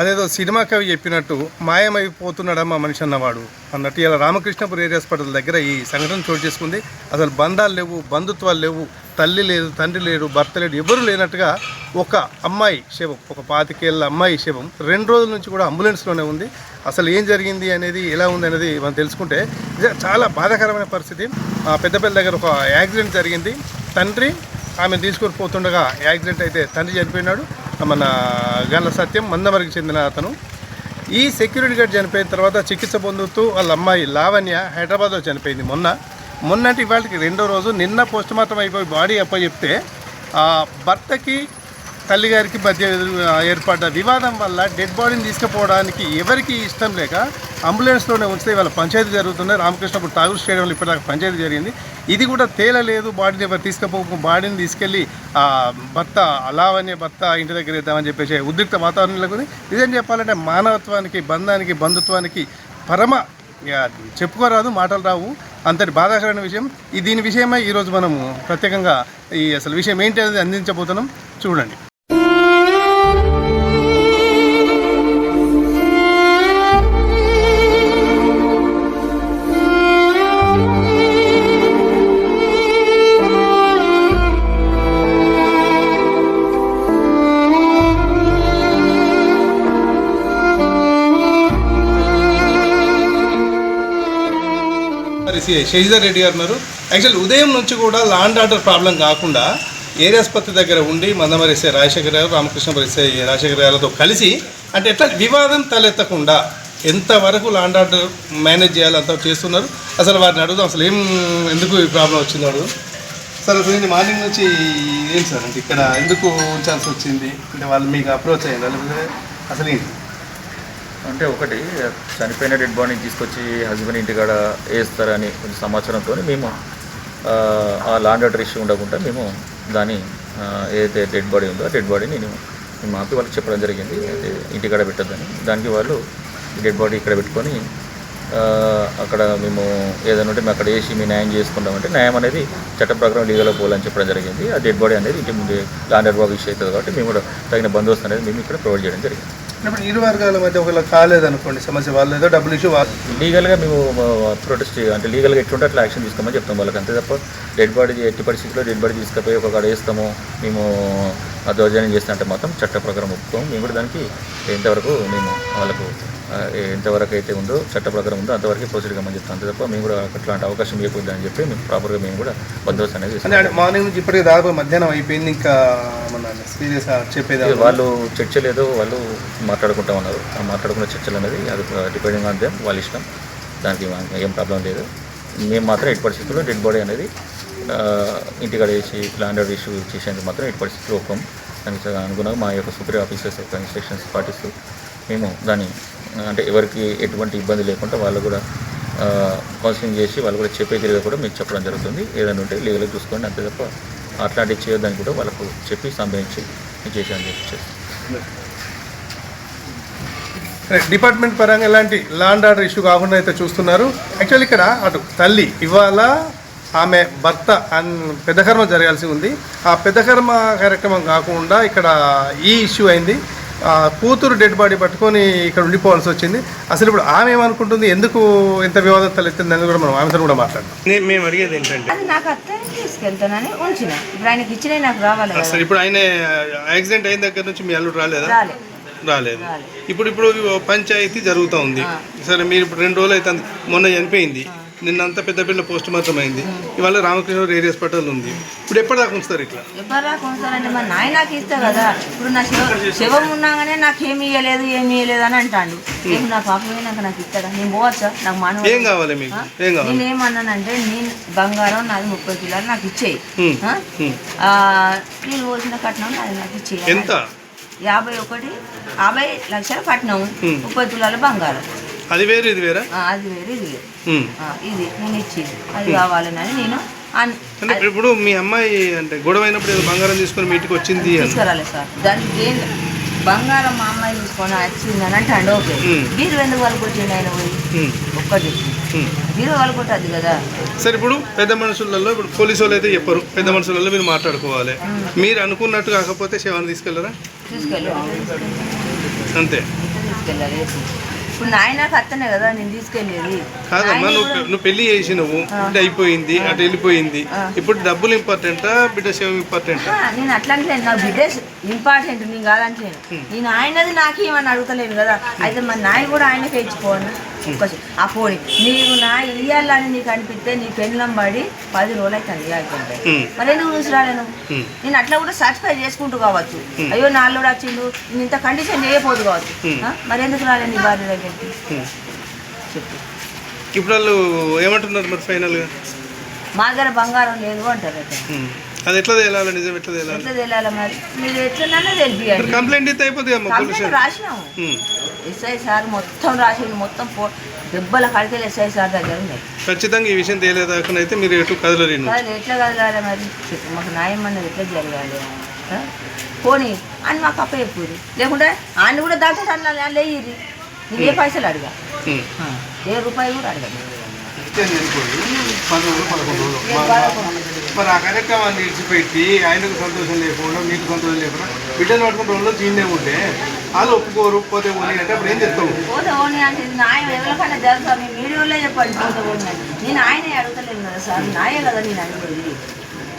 అదేదో సినిమా కవి చెప్పినట్టు మాయమైపోతున్నాడమ్మా మనిషి అన్నవాడు అన్నట్టు ఇలా రామకృష్ణపురి ఏరియా హాస్పిటల్ దగ్గర ఈ సంఘటన చోటు చేసుకుంది. అసలు బంధాలు లేవు బంధుత్వాలు లేవు తల్లి లేదు తండ్రి లేడు భర్త లేడు ఎవరు లేనట్టుగా ఒక అమ్మాయి శవం ఒక పాతికేళ్ళ అమ్మాయి శవం రెండు రోజుల నుంచి కూడా అంబులెన్స్లోనే ఉంది. అసలు ఏం జరిగింది అనేది ఎలా ఉంది అనేది మనం తెలుసుకుంటే చాలా బాధాకరమైన పరిస్థితి. ఆ పెద్దపల్లి దగ్గర ఒక యాక్సిడెంట్ జరిగింది. తండ్రి ఆమె తీసుకొని పోతుండగా యాక్సిడెంట్ అయితే తండ్రి చనిపోయినాడు. మన గల్ల సత్యం మందమరికి చెందిన అతను. ఈ సెక్యూరిటీ గార్డ్ చనిపోయిన తర్వాత చికిత్స పొందుతూ వాళ్ళ అమ్మాయి లావణ్య హైదరాబాద్లో చనిపోయింది మొన్న. మొన్నటి ఇవాళకి రెండో రోజు నిన్న పోస్ట్ మార్టం అయిపోయి బాడీ అప్పచెప్తే ఆ భర్తకి తల్లిగారికి మధ్య ఏర్పడ్డ వివాదం వల్ల డెడ్ బాడీని తీసుకుపోవడానికి ఎవరికి ఇష్టం లేక అంబులెన్స్లోనే ఉంచితే ఇవాళ పంచాయతీ జరుగుతుంది? రామకృష్ణపురం ఠాగూర్ స్టేడియంలో ఇప్పటిదాకా పంచాయతీ జరిగింది. ఇది కూడా తేలలేదు బాడీని ఎవరు తీసుకుపోక బాడీని తీసుకెళ్ళి ఆ భర్త అలావనే భర్త ఇంటి దగ్గర ఇద్దామని చెప్పేసి ఉద్రిక్త వాతావరణంలో ఉంది ఇదేం చెప్పాలంటే మానవత్వానికి బంధానికి బంధుత్వానికి పరమ చెప్పుకోరాదు మాటలు రావు. అంతటి బాధాకరమైన విషయం. ఈ దీని విషయమై ఈరోజు మనము ప్రత్యేకంగా ఈ అసలు విషయం ఏంటి అనేది అందించబోతున్నాం. చూడండి. మరి శశిధర్ రెడ్డి గారు ఉన్నారు. యాక్చువల్ ఉదయం నుంచి కూడా లాండ్ ఆర్డర్ ప్రాబ్లం కాకుండా ఏరియా దగ్గర ఉండి మందమరి ఎస్ఐ రాజశేఖర్ గారు రామకృష్ణ ఎస్ఐ రాజశేఖర్ గారితో కలిసి అంటే ఎట్లా వివాదం తలెత్తకుండా ఎంతవరకు లాండ్ ఆర్డర్ మేనేజ్ చేయాలో అంత చేస్తున్నారు. అసలు వారిని అడుగుదాం. అసలు ఏం ఎందుకు ఈ ప్రాబ్లం వచ్చింది అడుగు సార్ అసలు మార్నింగ్ నుంచి ఏం సార్? అంటే ఇక్కడ ఎందుకు ఉంచాల్సి వచ్చింది? అంటే వాళ్ళు మీకు అప్రోచ్ అయ్యింది? అసలు ఏంటి? అంటే ఒకటి చనిపోయిన డెడ్ బాడీని తీసుకొచ్చి హస్బెండ్ ఇంటికాడ వేస్తారని కొంచెం సమాచారంతో మేము ఆ, లాండర్ లాండ్ ఆర్డర్ ఇష్యూ ఉండకుండా మేము దాని ఏదైతే డెడ్ బాడీ ఉందో ఆ డెడ్ బాడీని నేను మేము ఆపి వాళ్ళకి చెప్పడం జరిగింది. అయితే ఇంటికాడ పెట్టద్దని. దానికి వాళ్ళు డెడ్ బాడీ ఇక్కడ పెట్టుకొని అక్కడ మేము ఏదైనా ఉంటే మేము అక్కడ వేసి మేము న్యాయం చేసుకుంటామంటే న్యాయం అనేది చట్ట ప్రకారం లీగల్గా పోవాలని చెప్పడం జరిగింది. ఆ డెడ్ బాడీ అనేది ఇంటి ముందు లాండర్ ఆర్డర్ ఇష్యూ అవుతుంది కాబట్టి మేము కూడా తగిన బందోబస్తు అనేది మేము ఇక్కడ ప్రొవైడ్ చేయడం జరిగింది. ఇప్పుడు ఇరు వర్గాల మధ్య ఒకవేళ కాలేదనుకోండి సమస్య వాళ్ళు ఏదో డబ్బులు ఇష్యూ లీగల్గా మేము ప్రొటెస్ట్ అంటే లీగల్గా ఎట్లుంటే అట్లా యాక్షన్ తీసుకోమని చెప్తాం వాళ్ళకి. అంతే తప్ప డెడ్ బాడీ ఎట్టి పరిస్థితుల్లో డెడ్ బాడీ తీసుకుపోయి ఒక కాడ వేస్తాము మేము దౌర్జన్యం అంటే మాత్రం చట్ట ప్రకారం ఒప్పుకోం మేము కూడా దానికి ఎంతవరకు మేము వాళ్ళకు ఎంతవరకు అయితే ఉందో చట్ట ప్రకారం ఉందో అంతవరకు ప్రొసీడ్ కమ్మని చెప్తాం. అంతే తప్ప మేము కూడా అట్లాంటి అవకాశం ఇవ్వకూడదు అని చెప్పి మేము ప్రాపర్గా మేము కూడా బందోబస్తు అనేది మార్నింగ్ నుంచి ఇప్పటికి దాదాపు మధ్యాహ్నం అయిపోయింది. ఇంకా మన సీరియస్ చెప్పేది వాళ్ళు చర్చలు ఏదో వాళ్ళు మాట్లాడుకుంటా ఉన్నారు. ఆ మాట్లాడుకున్న చర్చలు అనేది అది డిపెండింగ్ ఆన్ దెమ్ వాళ్ళ ఇష్టం. దానికి ఏం ప్రాబ్లం లేదు. మేము మాత్రం ఎట్టి పరిస్థితుల్లో డెడ్ బాడీ అనేది ఇంటికాడ వేసి ల్యాండ్ ఇష్యూ చేసేందుకు మాత్రం ఎట్టి పరిస్థితుల్లో ఒప్పం దానికి అనుగుణంగా మా యొక్క సూపర్ ఆఫీసర్స్ యొక్క ఇన్స్ట్రక్షన్స్ పాటిస్తూ మేము దాన్ని అంటే ఎవరికి ఎటువంటి ఇబ్బంది లేకుండా వాళ్ళు కూడా కౌన్సిలింగ్ చేసి వాళ్ళు కూడా చెప్పే తిరిగి కూడా మీకు చెప్పడం జరుగుతుంది. ఏదైనా ఉంటే లీగల్గా చూసుకోండి. అంతే తప్ప అట్లాంటివి చేయొద్దని కూడా వాళ్ళకు చెప్పి సంబంధించి మీకు చెప్పి డిపార్ట్మెంట్ పరంగా ఎలాంటి లాండ్ ఆర్డర్ ఇష్యూ కాకుండా అయితే చూస్తున్నారు. యాక్చువల్ ఇక్కడ అటు తల్లి ఇవాళ ఆమె భర్త అన్ పెద్ద కర్మ జరగాల్సి ఉంది. ఆ పెద్ద కర్మ కార్యక్రమం కాకుండా ఇక్కడ ఈ ఇష్యూ అయింది. ఆ కూతురు డెడ్ బాడీ పట్టుకొని ఇక్కడ ఉండిపోవాల్సి వచ్చింది. అసలు ఇప్పుడు ఆమె ఏమనుకుంటుంది? ఎందుకు ఇంత వివాదం తలెత్తింది అని కూడా మనం ఆమెతో కూడా మాట్లాడదాం. మేము అడిగేది ఏంటంటే అది నాకు అత్తని తీసుకెళ్తానని ఉంచిన. ఇప్పుడు ఆయనకి ఇచ్చినవి నాకు రావాలి అసలు ఇప్పుడు ఆయన యాక్సిడెంట్ అయిన దగ్గర నుంచి మీ అల్లుడు రాలేదా? రాలే. రాలేదు. రాలే. ఇప్పుడు ఇప్పుడు పంచాయతీ జరుగుతూ ఉంది. సరే మీరు ఇప్పుడు రెండు రోజులు అయితే మొన్న చనిపోయింది. నిన్నంతా పెద్ద పిల్ల పోస్ట్ మార్టం అయింది ఇవాళ రామకృష్ణ ఏరియా హాస్పిటల్ ఉంది. ఇప్పుడు ఎప్పటిదాకా ఉంచుతారు ఇట్లా? ఎవరా కొనసాలంటే మా నాయన నాకు ఇస్తా కదా. ఇప్పుడు నా శివ శవం ఉన్నాగానే నాకు ఏమి ఇవ్వలేదు ఏమి ఇవ్వలేదు అని అంటాడు. ఏమి నా పాప పోయినాక నాకు ఇస్తాడా? నేను పోవచ్చా? నాకు మానవ ఏం కావాలి మీకు? ఏం కావాలి? నేను ఏమన్నానంటే నేను బంగారం నాది ముప్పై కిలోలు నాకు ఇచ్చేయి. నేను పోసిన కట్నం నాది నాకు ఇచ్చేయి. ఎంత? యాభై ఒకటి యాభై లక్షల కట్నం. ముప్పై తులాల బంగారం. అది వేరు ఇది వేరా? అది వేరే ఇది వేరే. ఇది నేను ఇచ్చింది. అది కావాలని నేను అంటే ఇప్పుడు మీ అమ్మాయి అంటే గొడవ అయినప్పుడు ఏదో బంగారం తీసుకొని మీ ఇంటికి వచ్చింది అని. తీసుకురాలేదు సార్. దానికి దేని బంగారం మా అమ్మాయి తీసుకొని వచ్చింది అని అంటే ఓకే. హ్మ్. బీరు ఎందుకు వచ్చింది ఆయన పోయి. ఒక్కటి. బీరు వాళ్ళకి కొట్టద్దు కదా. సరే ఇప్పుడు పెద్ద మనుషులలో ఇప్పుడు పోలీసు వాళ్ళు అయితే చెప్పరు. పెద్ద మనుషులలో మీరు మాట్లాడుకోవాలి. మీరు అనుకున్నట్టు కాకపోతే శవాన్ని తీసుకెళ్ళరా తీసుకెళ్ళి అంతే. తీసుకెళ్ళాలి. ఇప్పుడు నాయనకు అత్తనే కదా నేను తీసుకెళ్ళేది. కాదమ్మా నువ్వు నువ్వు పెళ్ళి చేసినవు బిడ్డ అయిపోయింది అటు వెళ్ళిపోయింది. ఇప్పుడు డబ్బులు ఇంపార్టెంటా బిడ్డ శవం ఇంపార్టెంటా నేను అట్లా అంటలేను నా బిడ్డ ఇంపార్టెంట్ నేను కాదంటలేను నేను ఆయనది నాకేమని అడుగుతలేను కదా? అయితే మరి నాయ కూడా ఆయనకే ఇచ్చిపోను ఒక్కసారి. ఆ ఫోన్ నీవు నా ఇయ్యాలని నీకు అనిపిస్తే నీ పెళ్ళం పడి పది రోజులు అయితే ఇవ్వాలంటే ఉమ్. మరి ఎందుకు చూసి రాలేను ఉమ్. నేను అట్లా కూడా సాటిస్ఫై చేసుకుంటూ కావచ్చు. అయ్యో నా అల్లుడు వచ్చిండు నేను ఇంత కండిషన్ చేయకపోదు కావచ్చు. మరి ఎందుకు రాలేను నీ భార్య దగ్గరికి? ఉమ్. చెప్పు. ఇప్పుడు వాళ్ళు ఏమంటున్నారు మరి ఫైనల్గా మా దగ్గర బంగారం లేదు అంటారు. అది ఎట్లా తేలాలి నిజం ఎట్లా తేలాలి? ఎట్లా మరి? మీరు ఎట్లన్నా తెలిపియండి. కంప్లైంట్ అయితే అయిపోతుంది అమ్మ కంప్లైంట్ రాసినాము. ఎస్ఐ సార్ మొత్తం రాసిండు మొత్తం దెబ్బల కడితే ఎస్ఐ సార్ దగ్గర ఉన్నాయి. ఖచ్చితంగా ఈ విషయం తేలేదాకనైతే మీరు ఎటు కదలరు కాదు ఎట్లా కదలాలి మరి? మాకు న్యాయం అన్నది ఎట్లా జరగాలి? పోనీ అని మాకు అప్ప చెప్పురు లేకుంటే ఆయన కూడా దాటుకుంటే అన్న లేయిరి నేను ఏ పైసలు అడిగా. ఏ రూపాయి కూడా అడగదు పది రోజులు, పదకొండు రోజులు. మరి- ఆ కార్యక్రమాన్ని విడిచిపెట్టి ఆయనకు సంతోషం లేకుండా మీకు సంతోషం లేకుండా బిడ్డలు పట్టుకుని రోజులు చీనే ఉంటే వాళ్ళు ఒప్పుకోరు పోతే పోనీ అంటే అప్పుడు ఏం చెప్తావు? ఓని ఓని నేను ఆయనే అడుగుతలేను కదా సార్ నాయే కదా నేను అడిగేది.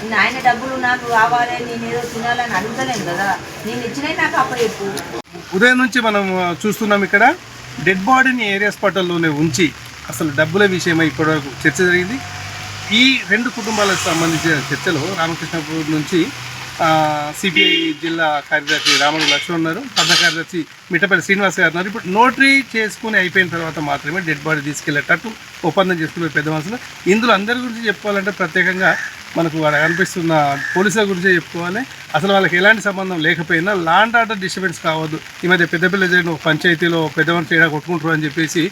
నేను ఆయన డబ్బులు నాకు కావాలి నేను ఏదో తినాలని అడుగుతలేను కదా. నేను ఇచ్చినవి నాకు అప్ప చెప్పు. ఉదయం నుంచి మనం చూస్తున్నాం ఇక్కడ డెడ్ బాడీని ఏరియా హాస్పిటల్లోనే ఉంచి అసలు డబ్బుల విషయమై ఇప్పటివరకు చర్చ జరిగింది. ఈ రెండు కుటుంబాలకు సంబంధించిన చర్చలో రామకృష్ణపూర్ నుంచి సిపిఐ జిల్లా కార్యదర్శి రాముడు లక్ష్మణ్ ఉన్నారు. పెద్ద కార్యదర్శి మిట్టపల్లి శ్రీనివాస్ గారు ఉన్నారు. ఇప్పుడు నోటరీ చేసుకుని అయిపోయిన తర్వాత మాత్రమే డెడ్ బాడీ తీసుకెళ్ళేటట్టు ఒప్పందం చేసుకునే పెద్ద మనుషులు. ఇందులో అందరి గురించి చెప్పుకోవాలంటే ప్రత్యేకంగా మనకు వాళ్ళ కనిపిస్తున్న పోలీసుల గురించే చెప్పుకోవాలి. అసలు వాళ్ళకి ఎలాంటి సంబంధం లేకపోయినా లాండ్ ఆర్డర్ డిస్టర్బెన్స్ కావద్దు. ఈ మధ్య పెద్దపల్లి జరిగిన పంచాయతీలో పెద్దవాళ్ళు చేయడానికి కొట్టుకుంటారు అని చెప్పేసి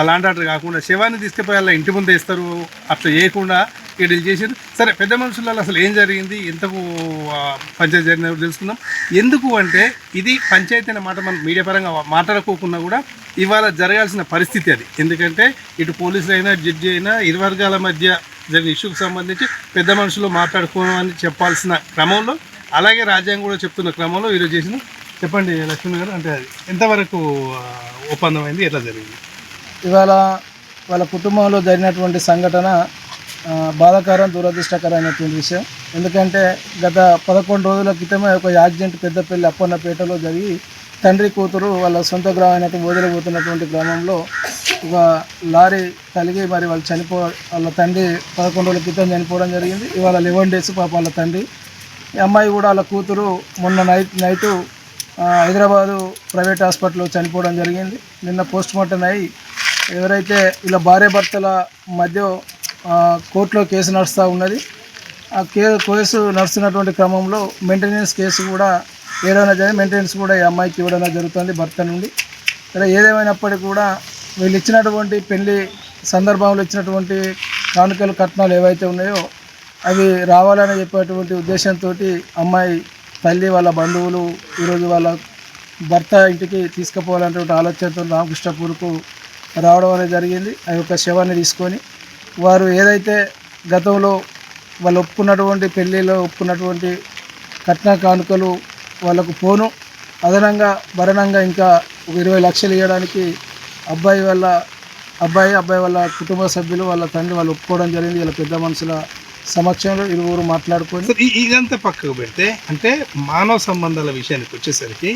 అలాంటి అట్లా కాకుండా శవాన్ని తీసుకుపోయేలా ఇంటి ముందు వేస్తారు అట్లా చేయకుండా ఇక్కడ చేసారు సరే పెద్ద మనుషులలో అసలు ఏం జరిగింది? ఎంతకు పంచాయతీ జరిగిన తెలుసుకుందాం. ఎందుకు అంటే ఇది పంచాయతీ అనే మాట మనం మీడియా పరంగా మాట్లాడుకోకుండా కూడా ఇవాళ జరగాల్సిన పరిస్థితి అది. ఎందుకంటే ఇటు పోలీసులు అయినా జడ్జి అయినా ఇరు వర్గాల మధ్య జరిగిన ఇష్యూకి సంబంధించి పెద్ద మనుషులు మాట్లాడుకోమని చెప్పాల్సిన క్రమంలో అలాగే రాజ్యాంగం కూడా చెప్తున్న క్రమంలో ఈరోజు చేసిన చెప్పండి లక్ష్మణ్ గారు అంటే అది ఎంతవరకు ఒప్పందమైంది? ఎట్లా జరిగింది? ఇవాళ వాళ్ళ కుటుంబంలో జరిగినటువంటి సంఘటన బాధాకరం దురదృష్టకరమైనటువంటి విషయం. ఎందుకంటే గత పదకొండు రోజుల క్రితమే ఒక యాక్సిడెంట్ పెద్దపల్లి అప్పన్నపేటలో జరిగి తండ్రి కూతురు వాళ్ళ సొంత గ్రామైనటువంటి వదిలిపోతున్నటువంటి గ్రామంలో ఒక లారీ కలిగి మరి వాళ్ళు చనిపో వాళ్ళ తండ్రి పదకొండు రోజుల క్రితం చనిపోవడం జరిగింది. ఇవాళ లెవెన్ డేస్ పాప వాళ్ళ తండ్రి. ఈ అమ్మాయి కూడా వాళ్ళ కూతురు మొన్న నైట్ నైటు హైదరాబాదు ప్రైవేట్ హాస్పిటల్లో చనిపోవడం జరిగింది. నిన్న పోస్ట్ మార్టం అయి ఎవరైతే ఇలా భార్యాభర్తల మధ్య కోర్టులో కేసు నడుస్తూ ఉన్నది ఆ కే కేసు నడుస్తున్నటువంటి క్రమంలో మెయింటెనెన్స్ కేసు కూడా ఏదైనా జరిగి మెయింటెనెన్స్ కూడా ఈ అమ్మాయికి ఇవ్వడం జరుగుతుంది భర్త నుండి. ఇలా ఏదేమైనప్పటికీ కూడా వీళ్ళు ఇచ్చినటువంటి పెళ్ళి సందర్భంలో ఇచ్చినటువంటి కానుకలు కట్నాలు ఏవైతే ఉన్నాయో అవి రావాలని చెప్పేటువంటి ఉద్దేశంతో అమ్మాయి తల్లి వాళ్ళ బంధువులు ఈరోజు వాళ్ళ భర్త ఇంటికి తీసుకుపోవాలనేటువంటి ఆలోచనతో రామకృష్ణపూర్కు రావడం అనేది జరిగింది. ఆ యొక్క శవాన్ని తీసుకొని వారు ఏదైతే గతంలో వాళ్ళు ఒప్పుకున్నటువంటి పెళ్ళిలో ఒప్పుకున్నటువంటి కట్న కానుకలు వాళ్ళకు పోను అదనంగా భరణంగా ఇంకా ఒక ఇరవై లక్షలు ఇవ్వడానికి అబ్బాయి వాళ్ళ అబ్బాయి అబ్బాయి వాళ్ళ కుటుంబ సభ్యులు వాళ్ళ తండ్రి వాళ్ళు ఒప్పుకోవడం జరిగింది. వీళ్ళ పెద్ద మనుషుల సమక్షంలో ఇరువురు మాట్లాడుకొని ఇదంతా పక్కకు పెడితే అంటే మానవ సంబంధాల విషయానికి వచ్చేసరికి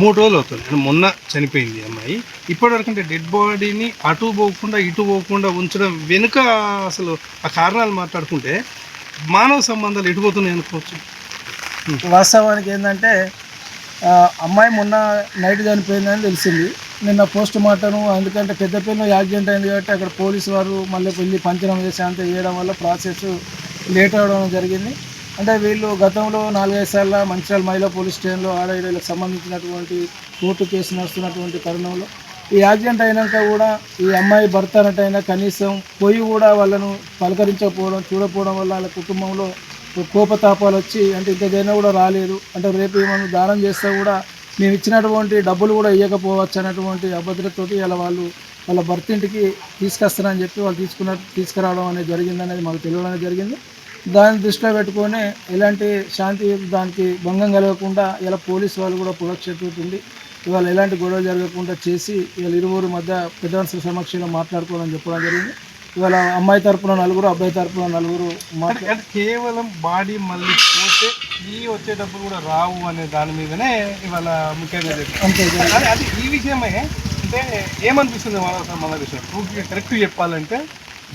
మూడు రోజులు అవుతుంది. మొన్న చనిపోయింది అమ్మాయి. ఇప్పటివరకు అంటే డెడ్ బాడీని అటు పోకుండా ఇటు పోకుండా ఉంచడం వెనుక అసలు ఆ కారణాలు మాట్లాడుకుంటే మానవ సంబంధాలు ఎటు పోతున్నాయి అనుకోవచ్చు? వాస్తవానికి ఏంటంటే అమ్మాయి మొన్న నైట్ చనిపోయిందని తెలిసింది. నిన్న పోస్ట్ మార్టం ఎందుకంటే పెద్దపల్లిలో యాక్సిడెంట్ అయింది కాబట్టి అక్కడ పోలీసు వారు మళ్ళీ వెళ్ళి పంచనం చేసి అంత చేయడం వల్ల ప్రాసెస్ లేట్ అవడం జరిగింది. అంటే వీళ్ళు గతంలో నాలుగైదు సార్ల మంచిర్యాల మహిళా పోలీస్ స్టేషన్లో ఆడ సంబంధించినటువంటి కోర్టు కేసు నడుస్తున్నటువంటి తరుణంలో ఈ యాక్సిడెంట్ అయినాక కూడా ఈ అమ్మాయి భర్త అన్నట్టయినా కనీసం పోయి కూడా వాళ్ళను పలకరించకపోవడం చూడకపోవడం వల్ల వాళ్ళ కుటుంబంలో కోపతాపాలు వచ్చి అంటే ఇంత కూడా రాలేదు. అంటే రేపు ఏమైనా దానం చేస్తే కూడా మేము ఇచ్చినటువంటి డబ్బులు కూడా ఇవ్వకపోవచ్చు అన్నటువంటి అభద్రతతోటి ఇలా వాళ్ళు వాళ్ళ భర్త ఇంటికి తీసుకొస్తారని చెప్పి వాళ్ళు తీసుకున్న తీసుకురావడం అనేది జరిగిందనేది మాకు తెలియడం జరిగింది. దాన్ని దృష్టిలో పెట్టుకొని ఎలాంటి శాంతి దానికి భంగం కలగకుండా ఇలా పోలీసు వాళ్ళు కూడా పురక్షతో ఇవాళ ఎలాంటి గొడవ జరగకుండా చేసి ఇవాళ ఇరువురు మధ్య పెద్ద సమక్షంలో మాట్లాడుకోవాలని చెప్పడం జరిగింది. ఇవాళ అమ్మాయి తరపున నలుగురు అబ్బాయి తరపున నలుగురు కేవలం బాడీ మళ్ళీ పోతే ఈ వచ్చేటప్పుడు కూడా రావు అనే దాని మీదనే ఇవాళ ముఖ్యంగా అంతే అది ఈ విషయమే. అంటే ఏమనిపిస్తుంది మన మన విషయం? పూర్తిగా కరెక్ట్ చెప్పాలంటే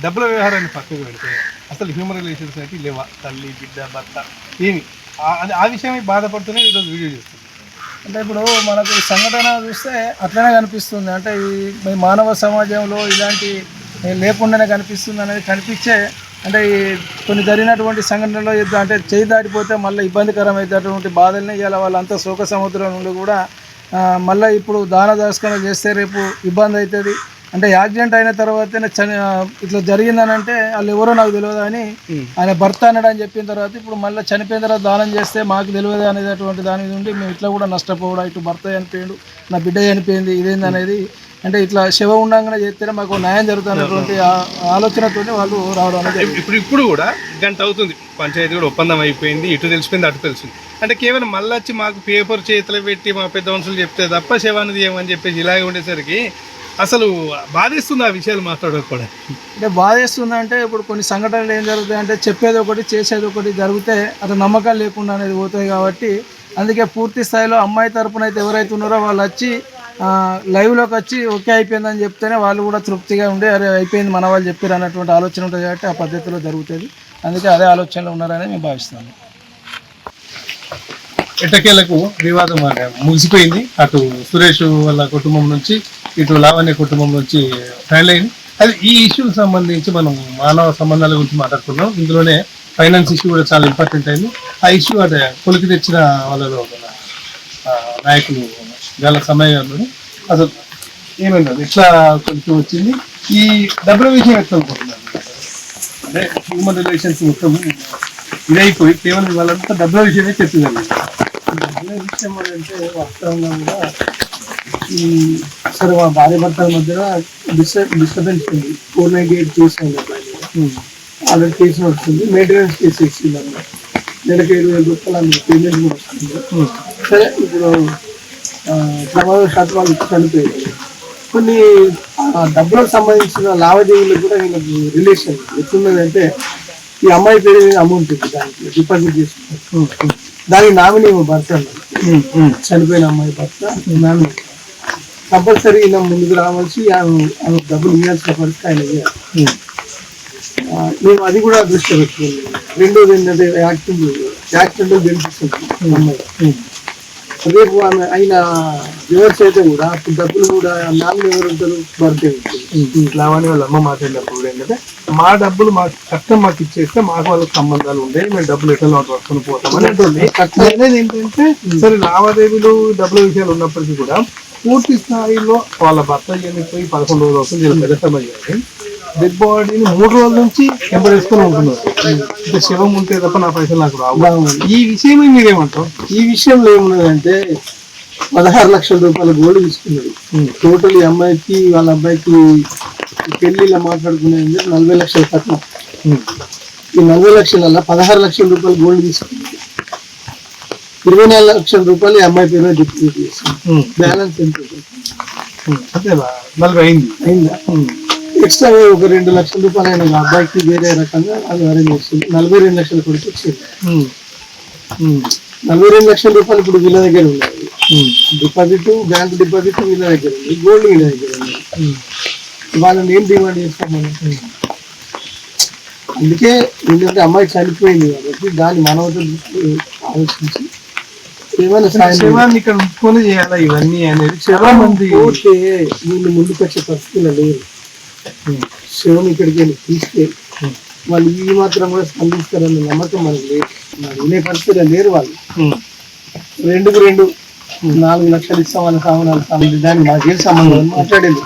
డబ్బుల వ్యవహారాన్ని పక్కకు పెడితే అసలు హ్యూమన్ రిలేషన్స్ అయితే లేవా? తల్లి బిడ్డ భర్త ఏమి? ఆ- అది ఆ విషయమే బాధపడుతూనే ఈరోజు వీడియో చేస్తుంది. అంటే ఇప్పుడు మనకు సంఘటన చూస్తే అట్లనే కనిపిస్తుంది. అంటే ఈ మానవ సమాజంలో ఇలాంటి లేకుండానే కనిపిస్తుంది అనేది కనిపించే అంటే ఈ కొన్ని జరిగినటువంటి సంఘటనలో యుద్ధ- అంటే చేయి దాటిపోతే మళ్ళీ ఇబ్బందికరమైనటువంటి బాధల్ని ఇలా వాళ్ళంతా శోక సముద్రం నుండి కూడా మళ్ళీ ఇప్పుడు దాన దాస్కరణ చేస్తే రేపు ఇబ్బంది అవుతుంది. అంటే యాక్సిడెంట్ అయిన తర్వాతనే ఇట్లా జరిగిందని అంటే వాళ్ళు ఎవరో నాకు తెలియదు అని ఆయన భర్త అన్నాడు అని చెప్పిన తర్వాత ఇప్పుడు మళ్ళీ చనిపోయిన తర్వాత దానం చేస్తే మాకు తెలియదు అనేటటువంటి దాని నుండి మేము ఇట్లా కూడా నష్టపోవడం ఇటు భర్త చనిపోయాడు నా బిడ్డ చనిపోయింది ఇదేంది అనేది అంటే ఇట్లా శివ ఉండంగానే చేస్తేనే మాకు న్యాయం జరుగుతున్నటువంటి ఆలోచనతో వాళ్ళు రావడం అనేది. ఇప్పుడు ఇప్పుడు కూడా గంట అవుతుంది. పంచాయతీ కూడా ఒప్పందం అయిపోయింది. ఇటు తెలిసిపోయింది అటు తెలిసింది. అంటే కేవలం మళ్ళీ వచ్చి మాకు పేపర్ చేతిలో పెట్టి మా పెద్ద మనుషులు చెప్తే తప్ప శవాన్ని చేయమని చెప్పేసి ఇలాగే ఉండేసరికి అసలు బాధిస్తుంది ఆ విషయాలు మాట్లాడకపోవడం అంటే బాధేస్తుంది అంటే ఇప్పుడు కొన్ని సంఘటనలు ఏం జరుగుతాయి అంటే చెప్పేది ఒకటి చేసేది ఒకటి జరిగితే అటు నమ్మకాలు లేకుండా అనేది పోతాయి కాబట్టి అందుకే పూర్తి స్థాయిలో అమ్మాయి తరపున అయితే ఎవరైతే ఉన్నారో వాళ్ళు వచ్చి లైవ్లోకి వచ్చి ఓకే అయిపోయిందని చెప్తేనే వాళ్ళు కూడా తృప్తిగా ఉండి అరే అయిపోయింది మన వాళ్ళు చెప్పారు అన్నటువంటి ఆలోచన ఉంటుంది కాబట్టి ఆ పద్ధతిలో జరుగుతుంది. అందుకే అదే ఆలోచనలో ఉన్నారని మేము భావిస్తాను ఎట్టకేలకు వివాదం ముగిసిపోయింది. అటు సురేష్ వాళ్ళ కుటుంబం నుంచి ఇటు లావణ్య కుటుంబం నుంచి ఫైనల్ అయింది. అది ఈ ఇష్యూకి సంబంధించి మనం మానవ సంబంధాల గురించి మాట్లాడుకున్నాం. ఇందులోనే ఫైనాన్స్ ఇష్యూ కూడా చాలా ఇంపార్టెంట్ అయింది. ఆ ఇష్యూ అంటే కొలికి తెచ్చిన వాళ్ళలో నాయకులు గల సమయ గారు అసలు ఏమైంది? ఇట్లా కొంచెం వచ్చింది? ఈ డబ్బుల విషయం ఎట్లా అనుకుంటున్నారు? అంటే హ్యూమన్ రిలేషన్స్ మొత్తం ఇదైపోయి కేవలం వాళ్ళంతా డబ్బుల విషయమే చెప్తున్నారు అదే విషయం అంటే వాస్తవంగా కూడా ఈ సరే మా భార్య భర్తల డిస్టర్బ్ డిస్టర్బెన్స్ ఉంది. ఫోర్ నైన్టీ ఎయిట్ అయింది ఆల్రెడీ కేసు వస్తుంది. మెయింటెనెన్స్ అన్నమాట. నెలకి వేల రూపాయలు పేమెంట్ కూడా వస్తుంది. సరే ఇప్పుడు ప్రమాదవశాత్తు వాళ్ళు చనిపోయారు. కొన్ని డబ్బులకు సంబంధించిన లావాదేవీలకు కూడా వీళ్ళకి రిలేషన్ ఎట్లున్నదంటే ఈ అమ్మాయి పేరు మీద అమౌంట్ ఉంది దానికి డిపాజిట్ చేసుకుంటారు దానికి నామినీ భర్త. చనిపోయిన అమ్మాయి భర్త నామినీ కంపల్సరీ ఈయన ముందుకు రావాల్సి ఆమె ఆమె డబ్బులు ఇవ్వాల్సిన పరిస్థితి ఆయన ఇవ్వాలి. మేము అది కూడా దృష్టిలో పెట్టుకున్నాం. రెండోది ఏంటంటే యాక్సిడెంట్ యాక్సిడెంట్ బెనిఫిట్స్ ఉంటుంది అమ్మాయి రేపు ఆమె ఆయన రివర్స్ అయితే కూడా అప్పుడు డబ్బులు కూడా నామినీ ఎవరు ఉంటారు? భర్తే ఉంటుంది లావణ్య వాళ్ళ అమ్మ మాట్లాడినప్పుడు ఏంటంటే మా డబ్బులు మాకు కష్టం మాకు ఇచ్చేస్తే మాకు వాళ్ళకి సంబంధాలు ఉంటాయి మేము డబ్బులు ఎట్లా పట్టుకొని పోతాం అనేటువంటి కట్నం అనేది ఏంటంటే సరే లావాదేవీలు డబ్బుల విషయాలు ఉన్నప్పటికీ కూడా పూర్తి స్థాయిలో వాళ్ళ భర్త చనిపోయి పదకొండు రోజులు వీళ్ళ పెద్ద సమయం డెడ్ బాడీని మూడు రోజుల నుంచి ఎంబడేసుకొని ఉంటున్నారు. ఇంకా శవం ఉంటే తప్ప నా పైసలు నాకు రావు. ఈ విషయమే మీరేమంటారు? ఈ విషయంలో ఏమున్నదంటే పదహారు లక్షల రూపాయల గోల్డ్ తీసుకున్నాడు. టోటల్ ఈ అమ్మాయికి వాళ్ళ అబ్బాయికి పెళ్ళిలో మాట్లాడుకునేది నలభై లక్షల కట్నం. ఈ నలభై లక్షల పదహారు లక్షల రూపాయలు గోల్డ్ తీసుకున్నాడు. ఇరవై నాలుగు లక్షల రూపాయలు ఈ అమ్మాయి పేరు డిపాజిట్ చేసింది బ్యాలెన్స్ ఎంత? అయిందా. ఎక్స్ట్రా ఒక రెండు లక్షల రూపాయలు అయిన ఒక అబ్బాయికి వేరే రకంగా అది అరేంజ్ చేస్తుంది. నలభై రెండు లక్షల కొడుకు వచ్చింది నలభై రెండు లక్షల రూపాయలు ఇప్పుడు వీళ్ళ దగ్గర ఉన్నాయి. డిపాజిట్ బ్యాంక్ డిపాజిట్ వీళ్ళ దగ్గర ఉంది. గోల్డ్ వీళ్ళ దగ్గర ఉంది. వాళ్ళని ఏం డిమాండ్ చేస్తాం మనం? అందుకే ఎందుకంటే అమ్మాయి చనిపోయింది కాబట్టి దాని మానవత ఆలోచించి ఏమైనా సాయం ఇక్కడ ఉంచుకొని చేయాలా ఇవన్నీ అనేది? చాలా మంది పోతే వీళ్ళు ముందుకు వచ్చే పరిస్థితులు లేరు. శివుని ఇక్కడికి వెళ్ళి తీసుకెళ్ళి వాళ్ళు ఈ మాత్రం కూడా స్పందిస్తారన్న నమ్మకం మనకు లేదు. వినే పరిస్థితులు లేరు వాళ్ళు. రెండుకు రెండు నాలుగు లక్షలు ఇస్తామని వాళ్ళ సామానాలు సామాన్లు దాన్ని మాకేం సంబంధం మాట్లాడేది.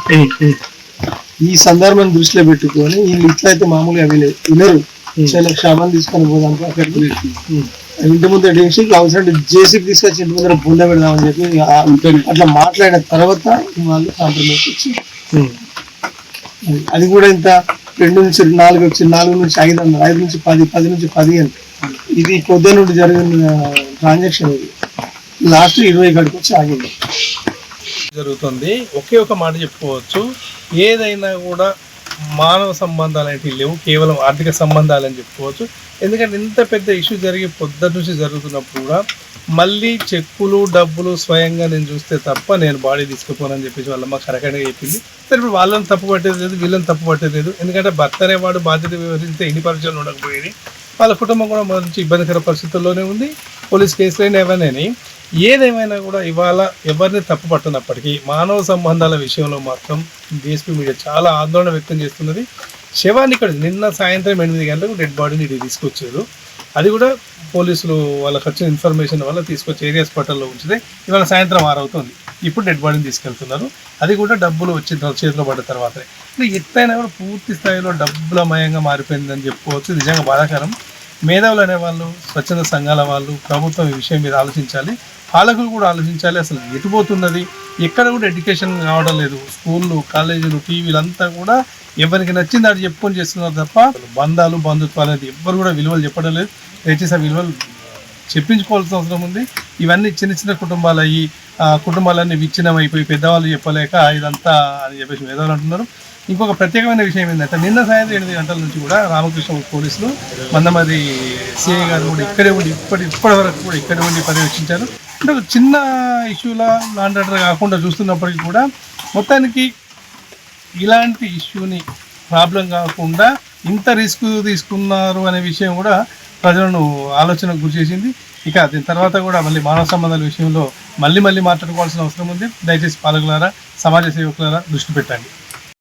ఈ సందర్భం దృష్టిలో పెట్టుకొని వీళ్ళు ఇట్లయితే మామూలుగా వినరు. వినరు చాలా క్షామాన్ని తీసుకొని పోదాం అక్కడికి ఇంటి ముందర వేసి అవసరం జేసీకి తీసుకొచ్చి ఇంటి ముందర బుండ పెడదామని చెప్పి అట్లా మాట్లాడిన తర్వాత వాళ్ళు కాంప్రమైజ్ వచ్చి అది- కూడా ఇంత రెండు నుంచి నాలుగు వచ్చి నాలుగు నుంచి ఐదు వందలు ఐదు నుంచి పది పది నుంచి పదిహేను. ఇది పొద్దున నుండి జరిగిన ట్రాన్సాక్షన్ ఇది. లాస్ట్ ఇరవై గడికి వచ్చి ఆగింది. జరుగుతుంది. ఒకే ఒక మాట చెప్పుకోవచ్చు. ఏదైనా కూడా మానవ సంబంధాలు అనేవి లేవు కేవలం ఆర్థిక సంబంధాలు అని చెప్పుకోవచ్చు. ఎందుకంటే ఇంత పెద్ద ఇష్యూ జరిగి పొద్దున్న నుంచి జరుగుతున్నప్పుడు కూడా మళ్ళీ చెక్కులు డబ్బులు స్వయంగా నేను చూస్తే తప్ప నేను బాడీ తీసుకుపోనని చెప్పేసి వాళ్ళమ్మ కరెక్ట్గా చెప్పింది. సరే ఇప్పుడు వాళ్ళని తప్పు పట్టేది లేదు వీళ్ళని తప్పు పట్టేది లేదు. ఎందుకంటే భర్త అనేవాడు బాధ్యత వివరిస్తే ఎన్ని పరిచయాలు ఉండకపోయేది. వాళ్ళ కుటుంబం కూడా మంచి ఇబ్బందికర పరిస్థితుల్లోనే ఉంది. పోలీస్ కేసులైనా ఏమైనా ఏదేమైనా కూడా ఇవాళ ఎవరిని తప్పు పట్టనప్పటికీ మానవ సంబంధాల విషయంలో మాత్రం డిఎస్పీ మీడియా చాలా ఆందోళన వ్యక్తం చేస్తున్నది. శవాన్ని ఇక్కడ నిన్న సాయంత్రం ఎనిమిది గంటలకు డెడ్ బాడీని ఇటు తీసుకొచ్చారు. అది కూడా పోలీసులు వాళ్ళకి వచ్చిన ఇన్ఫర్మేషన్ వల్ల తీసుకొచ్చి ఏరియా హాస్పిటల్లో ఉంచితే ఇవాళ సాయంత్రం ఆరవుతుంది. ఇప్పుడు డెడ్ బాడీని తీసుకెళ్తున్నారు. అది కూడా డబ్బులు వచ్చిన తర్వాత చేతిలో పడ్డ తర్వాతనే. ఇది ఎత్తైనా కూడా పూర్తి స్థాయిలో డబ్బులమయంగా మారిపోయిందని చెప్పుకోవచ్చు. నిజంగా బాధాకరం. మేధావులు అనేవాళ్ళు స్వచ్ఛంద సంఘాల వాళ్ళు ప్రభుత్వం ఈ విషయం మీద ఆలోచించాలి. పాలకులు కూడా ఆలోచించాలి అసలు ఎటుపోతున్నది ఎక్కడ కూడా ఎడ్యుకేషన్ కావడం లేదు. స్కూళ్ళు కాలేజీలు టీవీలు అంతా కూడా ఎవరికి నచ్చింది అది చెప్పుకొని చేస్తున్నారు తప్ప బంధాలు బంధుత్వాలు అనేది ఎవ్వరు కూడా విలువలు చెప్పడం లేదు. దయచేసి ఆ విలువలు చెప్పించుకోవాల్సిన అవసరం ఉంది. ఇవన్నీ చిన్న చిన్న కుటుంబాలు అయ్యి కుటుంబాలన్నీ విచ్ఛిన్నం అయిపోయి పెద్దవాళ్ళు చెప్పలేక ఇదంతా అని చెప్పేసి మేధావులు అంటున్నారు. ఇంకొక ప్రత్యేకమైన విషయం ఏంటంటే నిన్న సాయంత్రం ఎనిమిది గంటల నుంచి కూడా రామకృష్ణ పోలీసులు మందమరి సిఐ గారు కూడా ఇక్కడే ఉండి ఇప్పటి ఇప్పటి వరకు కూడా ఇక్కడే ఉండి పర్యవేక్షించారు. అంటే ఒక చిన్న ఇష్యూలా లాంటి కాకుండా చూస్తున్నప్పటికీ కూడా మొత్తానికి ఇలాంటి ఇష్యూని ప్రాబ్లం కాకుండా ఇంత రిస్క్ తీసుకున్నారు అనే విషయం కూడా ప్రజలను ఆలోచనకు గురి చేసింది. ఇక దీని తర్వాత కూడా మళ్ళీ మానవ సంబంధాల విషయంలో మళ్ళీ మళ్ళీ మాట్లాడుకోవాల్సిన అవసరం ఉంది. దయచేసి పాలకులారా సమాజ సేవకులారా దృష్టి పెట్టండి.